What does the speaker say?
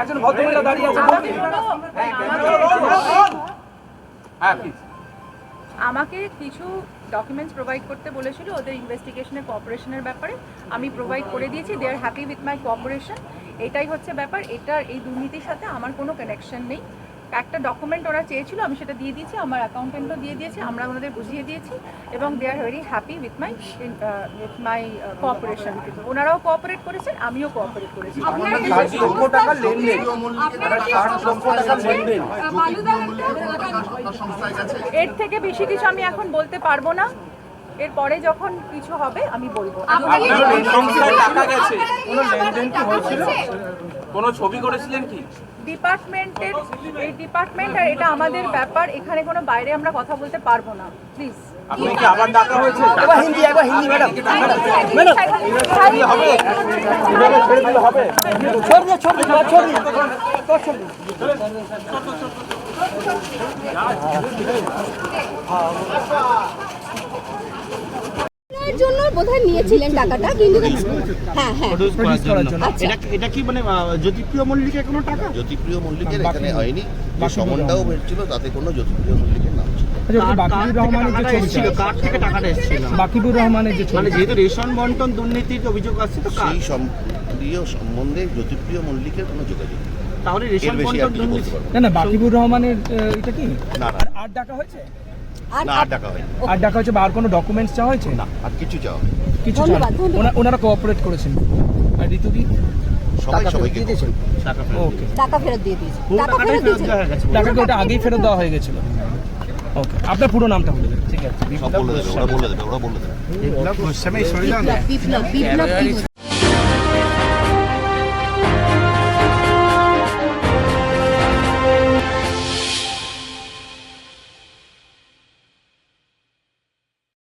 একজন ভদ্রমহিলা দাঁড়িয়ে আছেন আমাকে হ্যাঁ প্লিজ আমাকে কিছু ডকুমেন্টস প্রোভাইড করতে বলেছিল ওদের ইনভেস্টিগেশনের কোঅপারেশনের ব্যাপারে। আমি প্রোভাইড করে দিয়েছি they are happy with my cooperation এটাই হচ্ছে ব্যাপার এটার এই দুর্নীতির সাথে আমার কোনো কানেকশন নেই। একটা ডকুমেন্ট ওরা চেয়েছিল আমি সেটা দিয়ে দিয়েছি আমার অ্যাকাউন্টেন্টও দিয়ে দিয়েছি আমরা ওনাদের বুঝিয়ে দিয়েছি এবং they are very happy with my with my cooperation ওনারাও কোঅপারেট করেছেন আমিও কোঅপারেট করেছি। এর থেকে বেশি কিছু আমি এখন বলতে পারব না। এরপরে যখন কিছু হবে আমি বলব। কোনো ছবি করেছিলেন কি? ডিপার্টমেন্টের এই ডিপার্টমেন্ট আর এটা আমাদের ব্যাপার এখানে কোনো বাইরে আমরা কথা বলতে পারব না। প্লিজ আপনি কি আবার ডাকা হয়েছে? হিন্দি একবার হিন্দি ম্যাডাম হবে। ছেড়ে দিলে হবে। ছোট ছোট ছোট ছোট এর জন্য বোধহয় নিয়েছিলেন টাকাটা কিন্তু হ্যাঁ হ্যাঁ। আচ্ছা। এটা এটা কি মানে জ্যোতিপ্রিয় মল্লিকের কোনো টাকা? জ্যোতিপ্রিয় মল্লিকের এখানে হয়নি। যে সমনটাও বেরছিল তাতে কোনো জ্যোতিপ্রিয় মল্লিকের নাম ছিল। আচ্ছা বাকিবুর রহমানের যে মানে যেহেতু রেশন বন্টন দুর্নীতির অভিযোগ আসছে তো কার? সেই সম্বন্ধে জ্যোতিপ্রিয় মল্লিকের কোনো যোগাযোগ। তাহলে রেশন বন্টন দুর্নীতি না। বাকিবুর রহমানের এটা কি? আর আর ডাকা হয়েছে? না আর ডাকা হয়নি। আর ডাকা হয়েছে বা আর কোনো ডকুমেন্টস চাওয়া হয়েছে? না আর কিছু চাও কিছু চাওয়া- ধন্যবাদ। ওনা- ওনারা কোঅপারেট করেছেন। আর ঋতুদি? সবাই সবাইকে খবর টাকা ওকে। টাকা ফেরত দিয়ে দিয়েছে টাকা ফেরত ফেরত দিয়েছে দেওয়া হয়ে গেছে টাকাকে ওটা আগেই ফেরত দেওয়া হয়ে গেছিল। ওকে আপনার পুরো নামটা বলে দেবেন। ঠিক আছে সব বলে দেবে ওরা বলে দেবে ওরা বলে দেবে। বিপ্লব বিপ্লব বিপ্লব কি